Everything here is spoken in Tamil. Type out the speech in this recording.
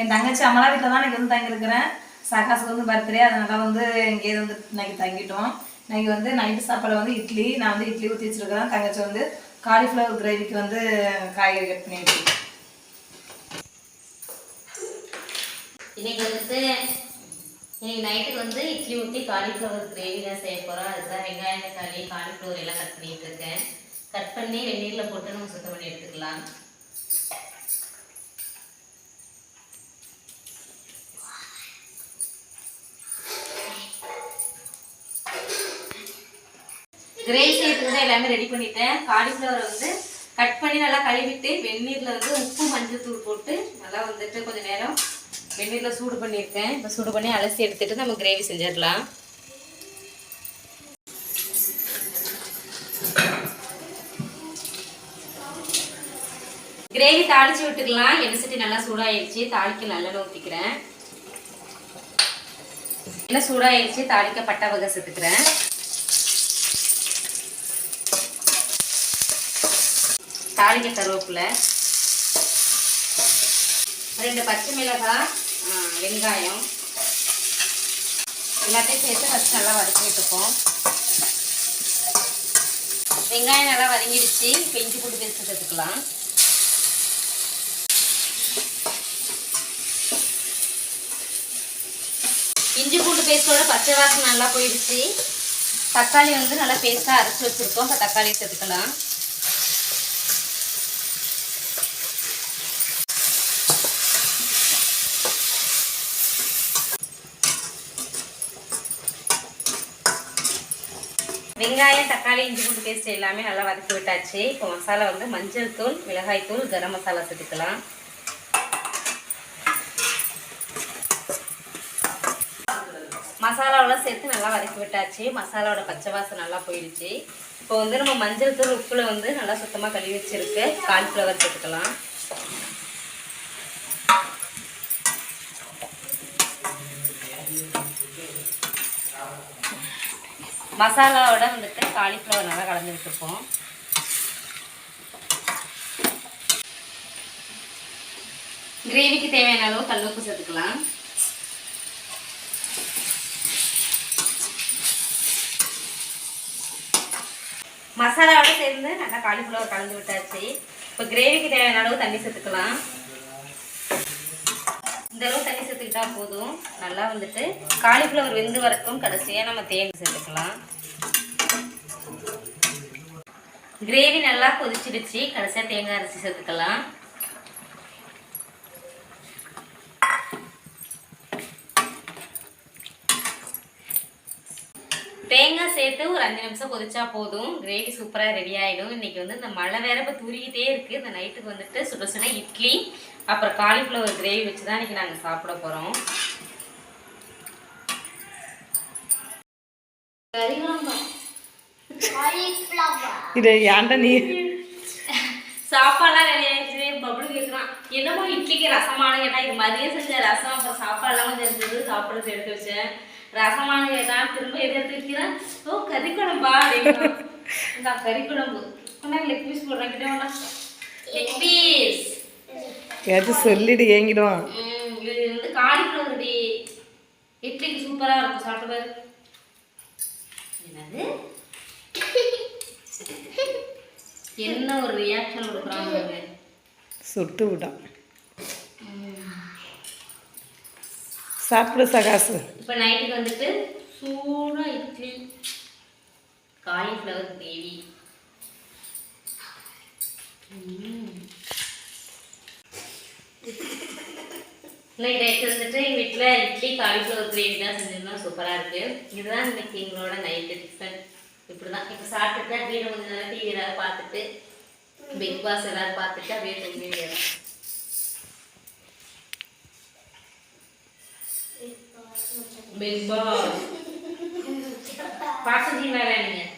என் தங்கச்சி அம்மலா வீட்டில் தான் எனக்கு வந்து தங்கியிருக்கிறேன். சகாசுக்கு வந்து பர்த்டே அதனால வந்து இங்கேயே வந்து இன்னைக்கு தங்கிட்டோம். இன்னைக்கு வந்து நைட்டு சாப்பாடு வந்து இட்லி நான் வந்து இட்லி ஊற்றி வச்சிருக்கிறேன். தங்கச்சி வந்து காலிஃப்ளவர் கிரேவிக்கு வந்து காய்கறி கட் பண்ணிட்டு இன்னைக்கு வந்துட்டு இன்னைக்கு நைட்டுக்கு வந்து இட்லி ஊற்றி காலிஃப்ளவர் கிரேவி தான் செய்ய போகிறோம் அதுதான் வெங்காயம் தக்காளி காலிஃப்ளவர் எல்லாம் கட் பண்ணிட்டு இருக்கேன். கட் பண்ணி வெந்நீரில் போட்டு நம்ம சுத்தம் பண்ணி எடுத்துக்கலாம். கிரேவி செய்யறதுக்கு தான் எல்லாமே ரெடி பண்ணிட்டேன். காலிஃப்ளவரை வந்து கட் பண்ணி நல்லா கழுவிட்டு வெந்நீரில் வந்து உப்பு மஞ்சள் தூள் போட்டு நல்லா வந்துட்டு கொஞ்ச நேரம் வெந்நீரில் சூடு பண்ணியிருக்கேன். இப்போ சூடு பண்ணி அலசி எடுத்துட்டு நம்ம கிரேவி செஞ்சிடலாம். கிரேவி தாளிச்சு விட்டுக்கலாம். எண்ணெய் சட்டி நல்லா சூடாயிடுச்சு தாளிக்க நல்லெண்ணெய் ஊற்றிக்கிறேன் எண்ணெய் சூடாயிடுச்சு தாளிக்க பட்டை வகை சேர்த்துக்கிறேன் தாளிக்க கருவேப்பிலை. ரெண்டு பச்சை மிளகாய் வெங்காயம். எல்லாத்தையும் சேர்த்து ஃபஸ்ட் நல்லா வதக்கிட்டுருக்கோம் வெங்காயம் நல்லா வதங்கிடுச்சு. இப்போ இஞ்சி பூண்டு பேஸ்ட்டு சேர்த்துக்கலாம். இஞ்சி பூண்டு பேஸ்ட்டோட பச்சை வாசனை நல்லா போயிடுச்சு. தக்காளி வந்து நல்லா பேஸ்ட்டாக அரைச்சி வச்சுருக்கோம். இப்போ தக்காளி சேர்த்துக்கலாம். வெங்காயம் தக்காளி இஞ்சி பூண்டு பேஸ்ட் எல்லாமே நல்லா வதக்கி விட்டாச்சு. இப்போ மசாலா வந்து மஞ்சள் தூள் மிளகாய் தூள் கரம் மசாலா சேர்த்துக்கலாம். மசாலாவெல்லாம் சேர்த்து நல்லா வதக்கி விட்டாச்சு. மசாலாவோட பச்சை வாசம் நல்லா போயிடுச்சு. இப்போ வந்து நம்ம மஞ்சள் தூள் உப்புல வந்து நல்லா சுத்தமாக கழுவி வச்சிருக்கு. கார்ன்ஃப்ளவர் சேர்த்துக்கலாம். மசாலாவோட வந்துட்டு காலிஃப்ளவர் நல்லா கலந்து விட்டுருப்போம். கிரேவிக்கு தேவையான அளவு கல்லுப்பு சேர்த்துக்கலாம். மசாலாவோட சேர்ந்து நல்லா காலிஃப்ளவர் கலந்து விட்டாச்சு. இப்போ கிரேவிக்கு தேவையான அளவு தண்ணி சேர்த்துக்கலாம். இந்த அளவு தண்ணி சேர்த்துக்கிட்டா போதும். நல்லா வந்துட்டு காலிஃப்ளவர் வெந்து வரட்டும் கடைசியாக நம்ம தேங்காய் சேர்த்துக்கலாம். கிரேவி நல்லா கொதிச்சிடுச்சு. கடைசியாக தேங்காய் அரைச்சி சேர்த்துக்கலாம். தேங்காய் சேர்த்து ஒரு அஞ்சு நிமிஷம் கொதிச்சா போதும். கிரேவி சூப்பராக ரெடி ஆகிடும் இன்னைக்கு வந்து இந்த மழை வேற இப்போ தூரிக்கிட்டே இருக்குது இந்த நைட்டுக்கு வந்துட்டு சுட சுட இட்லி அப்புறம் காலிஃப்ளவர் கிரேவி வச்சு தான் இன்னைக்கு நாங்கள் சாப்பிட போகிறோம் இது ஏன்டா நீ? சாப்பாடுலாம் ரெடி ஆயிடுச்சு. பப்ளு கேட்குறான் என்னமோ இட்லிக்கு ரசமான கேட்டா இது மதியம் செஞ்ச ரசம் அப்புறம் சாப்பாடுலாம் கொஞ்சம் இருந்தது சாப்பிட்றது எடுத்து வச்சேன். ரசமான கேட்டா திரும்ப எது எடுத்து வைக்கிறேன் ஓ கறி குழம்பா. இந்தா கறி குழம்பு கொண்டாங்க லெக் பீஸ் போடுறேன். கிட்ட வேணா லெக் பீஸ் ஏதாச்சும் சொல்லிட்டு ஏங்கிடுவான். இது வந்து காலிஃப்ளவர் டி. இட்லிக்கு சூப்பரா இருக்கும். சாப்பிட்டு பாரு. என்னது? என்ன ஒரு ரியாக்ஷன் கொடுக்குறாங்க. சுட்டு விட்டான். சாப்பிடு சகாசு. இப்போ நைட்டுக்கு வந்துட்டு சூடாக இட்லி காலிஃப்ளவர் கிரேவி. இன்னைக்கு நைட்டு வந்துட்டு எங்கள் வீட்டில் இட்லி காலிஃப்ளவர் கிரேவி தான் செஞ்சிருந்தோம் சூப்பராக இருக்குது இதுதான் இன்னைக்கு எங்களோட நைட்டு டிஃபன் இப்படி தான் இப்போ சாப்பிட்டுட்டு அப்படியே கொஞ்சம் நேரம் டிவி ஏதாவது பார்த்துட்டு பிக் பாஸ் ஏதாவது பார்த்துட்டு அப்படியே தூங்கி வேணும் பிக் பாஸ் பார்த்துட்டீங்களா நீங்கள்